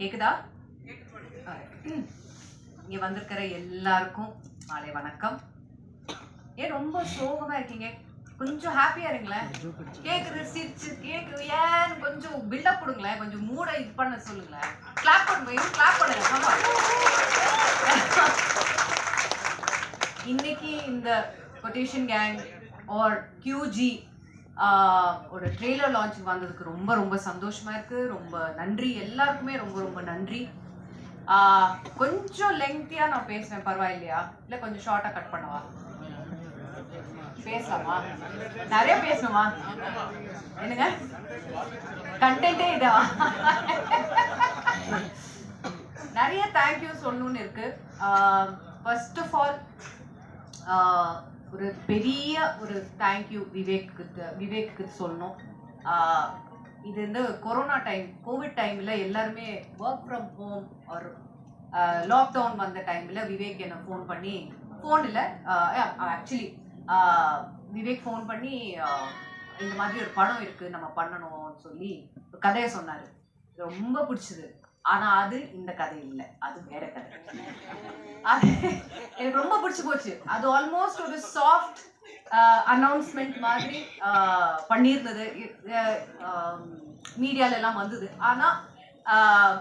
கேக்குதா? இங்க வந்திருக்கிற எல்லாருக்கும் மாலை வணக்கம். ஏன் ரொம்ப சோகமா இருக்கீங்க. கொஞ்சம் ஹாப்பியா இருங்களேன். கேக்குது சிரிச்சு கேக்குது. ஏன்? கொஞ்சம் பில்டப் கொடுங்களேன். கொஞ்சம் மூட இது பண்ண சொல்லுங்களேன். கிளாப் பண்ணுங்க. கிளாப் பண்ணுங்க இன்னைக்கு இந்த கொட்டேஷன் கேங் ஆர் கியூஜி ஒரு ட்ரெய்லர் லான்ச் வந்ததுக்கு ரொம்ப ரொம்ப சந்தோஷமாக இருக்குது ரொம்ப நன்றி. எல்லாருக்குமே ரொம்ப ரொம்ப நன்றி. கொஞ்சம் லெங்க்தியாக நான் பேசுவேன் பரவாயில்லையா? இல்லை கொஞ்சம் ஷார்ட்டாக கட் பண்ணவா? பேசலாமா? நிறைய பேசணுமா? என்னங்க? கண்டென்ட்டே இதா? நிறைய தேங்க்யூ சொல்லணும்னு இருக்கு. ஃபர்ஸ்ட் ஆஃப் ஆல் ஒரு பெரிய ஒரு தேங்க்யூ விவேக்கு விவேக்கு சொல்லணும். இது வந்து கொரோனா டைம் கோவிட் டைமில் எல்லாருமே ஒர்க் ஃப்ரம் ஹோம் ஒரு லாக்டவுன் வந்த டைமில் விவேக் என்னை ஃபோன் பண்ணி ஃபோன் இல்லை ஆக்சுவலி விவேக் ஃபோன் பண்ணி இந்த மாதிரி ஒரு படம் இருக்குது நம்ம பண்ணணும்னு சொல்லி ஒரு கதையை சொன்னார். ரொம்ப பிடிச்சது. ஆனா அது இந்த கதை இல்லை. அது வேற கதை. அது எனக்கு ரொம்ப பிடிச்சு போச்சு. அது ஆல்மோஸ்ட் ஒரு சாஃப்ட் அனௌன்ஸ்மெண்ட் uh, மாதிரி uh, பண்ணியிருந்தது. மீடியால um, எல்லாம் வந்தது. ஆனா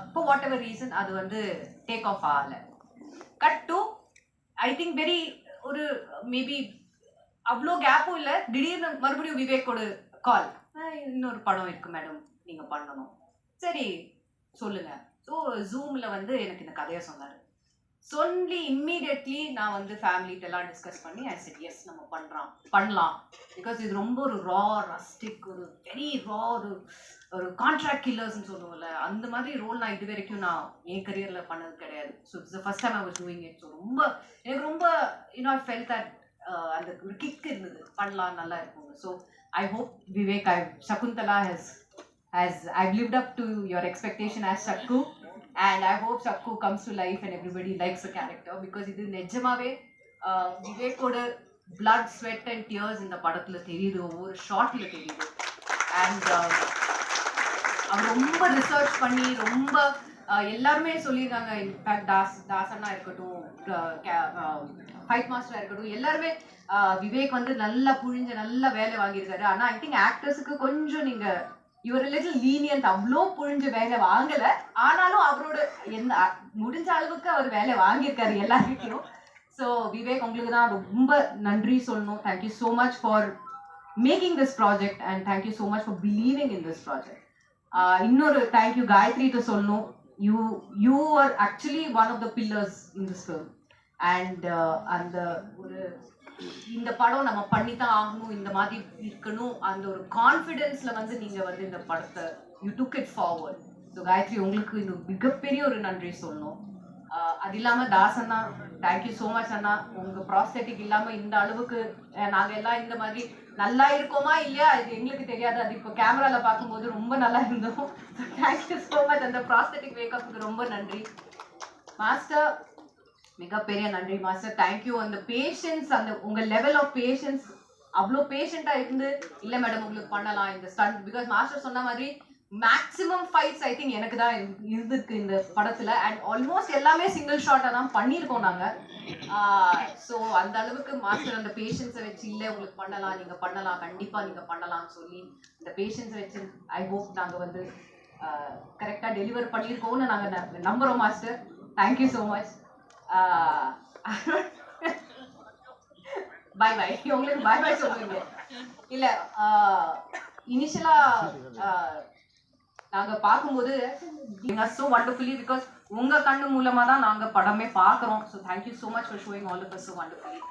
இப்போ வாட் எவர் ரீசன் அது வந்து டேக் ஆஃப் ஆகல. Cut to I think very ஒரு மேபி அவ்வளோ கேப்பும் இல்லை. திடீர்னு மறுபடியும் விவேக்கோட கால் இன்னொரு படம் இருக்கு மேடம் நீங்க பண்ணணும். சரி சொல்லுங்க. ஸோ ஜூம்ல வந்து எனக்கு இந்த கதையை சொன்னார். சொல்லி இம்மீடியட்லி நான் வந்து ஃபேமிலிட்ட எல்லாம் டிஸ்கஸ் பண்ணி ஐ செட் எஸ் நம்ம பண்ணுறோம் பண்ணலாம். பிகாஸ் இது ரொம்ப ஒரு ரா ரஸ்டிக் ஒரு வெரி ரா ஒரு ஒரு கான்ட்ராக்ட் கில்லர்ஸ்னு சொல்லுவோம்ல அந்த மாதிரி ரோல் நான் இது வரைக்கும் நான் என் கரியரில் பண்ணது கிடையாது. So it's first time I was doing it so ரொம்ப எனக்கு ரொம்ப யூனோ ஐ ஃபெல் தட் அந்த ஒரு கிக் இருந்தது. பண்ணலாம் நல்லா இருக்கும் so I hope Vivek I Shakuntala has as I've lived up to your expectation as Shakku. and I hope Sakku comes to life and everybody likes the character because இது நிஜமாவே விவேக்கோட blood sweat and tears இந்த படத்தில் தெரியுது ஒவ்வொரு ஷார்ட்ல தெரியுது. And அவர் ரொம்ப research பண்ணி ரொம்ப எல்லாருமே சொல்லியிருக்காங்க. இன்ஃபேக்ட் தாஸ் தாசனா இருக்கட்டும் ஃபைட் மாஸ்டரா இருக்கட்டும் எல்லாருமே விவேக் வந்து நல்லா புழிஞ்ச நல்ல வேலை வாங்கியிருக்காரு. ஆனா ஐ திங்க் ஆக்டர்ஸுக்கு கொஞ்சம் நீங்க இவர் லிட்டில் லீனியன்ட் அவ்வளோ புழிஞ்சு வேலை வாங்கல. ஆனாலும் அவரோட எந்த முடிஞ்ச அளவுக்கு அவர் வேலை வாங்கியிருக்காரு எல்லாருக்கிட்டையும் ஸோ விவேக் உங்களுக்கு தான் ரொம்ப நன்றி சொல்லணும். Thank you so much for making this project and thank you so much for believing in this project இன்னொரு தேங்க்யூ காயத்ரிட்டு சொல்லணும். You you are actually one of the pillars in this film and அந்த ஒரு இந்த படம் நம்ம பண்ணி தான் ஆகணும் இந்த மாதிரி இருக்கணும் அந்த ஒரு கான்ஃபிடென்ஸ்ல வந்து நீங்க வந்து இந்த படத்தை you took it forward so Gayathri உங்களுக்கு இன்னும் மிகப்பெரிய ஒரு நன்றி சொல்லணும். ஆஹ் அது இல்லாம தாஸ் அண்ணா தேங்க்யூ ஸோ மச் அண்ணா. உங்க ப்ராஸ்தட்டிக் இல்லாம இந்த அளவுக்கு நாங்க எல்லாம் இந்த மாதிரி நல்லா இருக்கோமா இல்லையா? அது எங்களுக்கு தெரியாது. அது இப்போ கேமரால பார்க்கும்போது ரொம்ப நல்லா இருந்தோம். தேங்க்யூ ஸோ மச் அந்த ப்ராஸ்தட்டிக் மேக்கப்புக்கு ரொம்ப நன்றி. மாஸ்டர் மிகப்பெரிய நன்றி மாஸ்டர். தேங்க்யூ அந்த பேஷன்ஸ் அந்த உங்க லெவல் ஆஃப் பேஷன்ஸ் அவ்வளோ பேஷண்டா இருந்து இல்ல மேடம் உங்களுக்கு பண்ணலாம் இந்த ஸ்டண்ட் பிகாஸ் மாஸ்டர் சொன்ன மாதிரி மேக்ஸிமம் ஃபைட்ஸ் ஐ திங்க் எனக்கு தான் இரு- இருந்திருக்கு இந்த படத்துல. அண்ட் ஆல்மோஸ்ட் எல்லாமே சிங்கிள் ஷாட்டா தான் பண்ணியிருக்கோம் நாங்கள் ஸோ அந்த அளவுக்கு மாஸ்டர் அந்த பேஷன்ஸை வச்சு இல்லை உங்களுக்கு பண்ணலாம் நீங்கள் பண்ணலாம் கண்டிப்பாக நீங்கள் பண்ணலாம்னு சொல்லி இந்த பேஷன்ஸை வச்சு ஐ ஹோப் நாங்கள் வந்து கரெக்டாக டெலிவர் பண்ணியிருக்கோம்னு நாங்கள் நம்புகிறோம் நம்புறோம் master. Thank you so much bye bye உங்களுக்கு பை பை சொல்லுங்க இல்ல இனிஷியலா நாங்க பார்க்கும்போது so wonderfully பிகாஸ் உங்க கண்ணு மூலமா தான் நாங்க படமே பார்க்கறோம். So thank you so much for showing all of so wonderfully.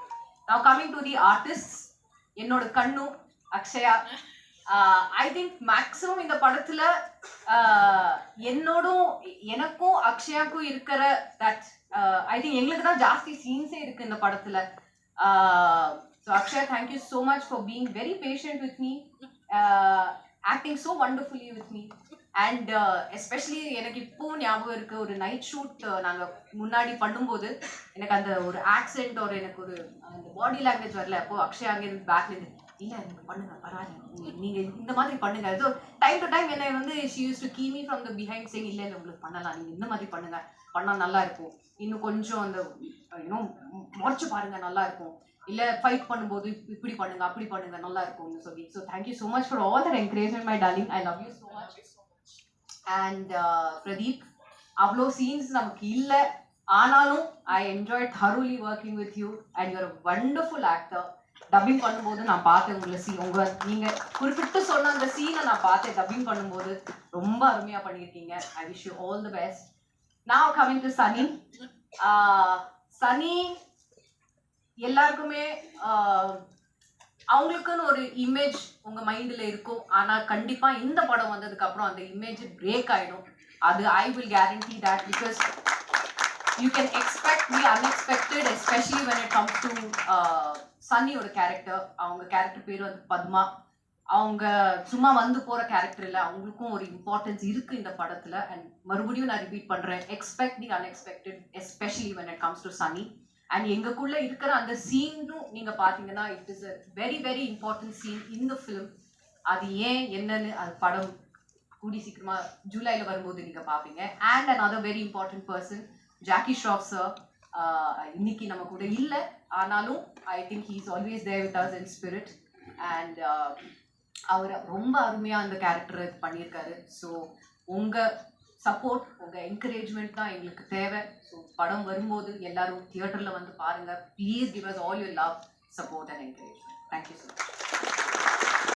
Now coming to the artists என்னோட கண்ணு அக்ஷயா. ஐ திங்க் மேக்ஸிமம் இந்த படத்துல uh, என்னோடும் எனக்கும் அக்ஷயாக்கும் இருக்கிற தட் ஐ திங்க் எங்களுக்கு தான் ஜாஸ்தி சீன்ஸே இருக்கு இந்த படத்துல. So Akshaya thank you so much for being very patient with me acting so wonderfully with me and especially எனக்கு இப்போ ஞாபகம் இருக்கு ஒரு நைட் ஷூட் நாங்கள் முன்னாடி பண்ணும்போது எனக்கு அந்த ஒரு ஆக்சிடென்ட் ஒரு எனக்கு ஒரு அந்த பாடி லாங்குவேஜ் வரல. அப்போ அக்ஷயா அங்கே இருந்து பேக்ல இருந்து இல்லை நீங்கள் பண்ணுங்க? பரவாயில்ல நீங்க- இந்த மாதிரி பண்ணுங்க. ஸோ டைம் டு டைம் என்ன வந்து she use to gimme from the behind change இல்லை உங்களுக்கு பண்ணலாம். நீங்க இந்த மாதிரி பண்ணுங்க. பண்ணால் நல்லா இருக்கும். இன்னும் கொஞ்சம் அந்த இன்னும் முறைச்சு பாருங்க. நல்லா இருக்கும். இல்லை ஃபைட் பண்ணும்போது இப்படி பண்ணுங்க அப்படி பண்ணுங்க. நல்லா இருக்கும்னு சொல்லி. So thank you so much for all that encouragement my darling I love you so much and Pradeep அவ்வளோ சீன்ஸ் நமக்கு இல்லை. ஆனாலும் I enjoy thoroughly working with you and your wonderful actor dubbing பண்ணும்போது நான் பார்த்தேன் உங்களை சீ உங்க நீங்க குறிப்பிட்டு சொன்ன அந்த சீனை நான் பார்த்தேன். டப்பிங் பண்ணும்போது ரொம்ப அருமையா பண்ணியிருக்கீங்க. I wish you all the best நான் கமிங் டு சனி சனி எல்லாருக்குமே அவங்களுக்குன்னு ஒரு இமேஜ் உங்க மைண்ட்ல இருக்கும். ஆனா கண்டிப்பா இந்த படம் வந்ததுக்கு அப்புறம் அந்த இமேஜ் பிரேக் ஆயிடும். அது I will guarantee that because you can expect the unexpected especially when it comes to சன்னியோட character அவங்க கேரக்டர் பேர் வந்து பத்மா. அவங்க சும்மா வந்து போற கேரக்டர் இல்ல. அவங்களுக்கும் ஒரு இம்பார்ட்டன்ஸ் இருக்கு இந்த படத்துல. அண்ட் மறுபடியும் நான் ரிப்பீட் பண்றேன். Expect the unexpected especially when it comes to Sunny and எங்களுக்குள்ள இருக்கிற அந்த சீனும் நீங்க பாத்தீங்கன்னா it is a very very important scene இந்த ஃபிலிம் அது ஏன் என்னன்னு அது படம் கூடி சீக்கிரமா ஜூலைல வரும்போது நீங்க பாப்பீங்க and another very important person Jackie Shroff sir இன்னைக்கு நம்ம கூட இல்லை. ஆனாலும் I think he's always there with us in spirit and அவர் ரொம்ப அருமையாக அந்த கேரக்டரை பண்ணியிருக்காரு. ஸோ உங்கள் சப்போர்ட் உங்கள் என்கரேஜ்மெண்ட் தான் எங்களுக்கு தேவை. ஸோ படம் வரும்போது எல்லாரும் தியேட்டரில் வந்து பாருங்கள் please give us all your love support and encouragement thank you so much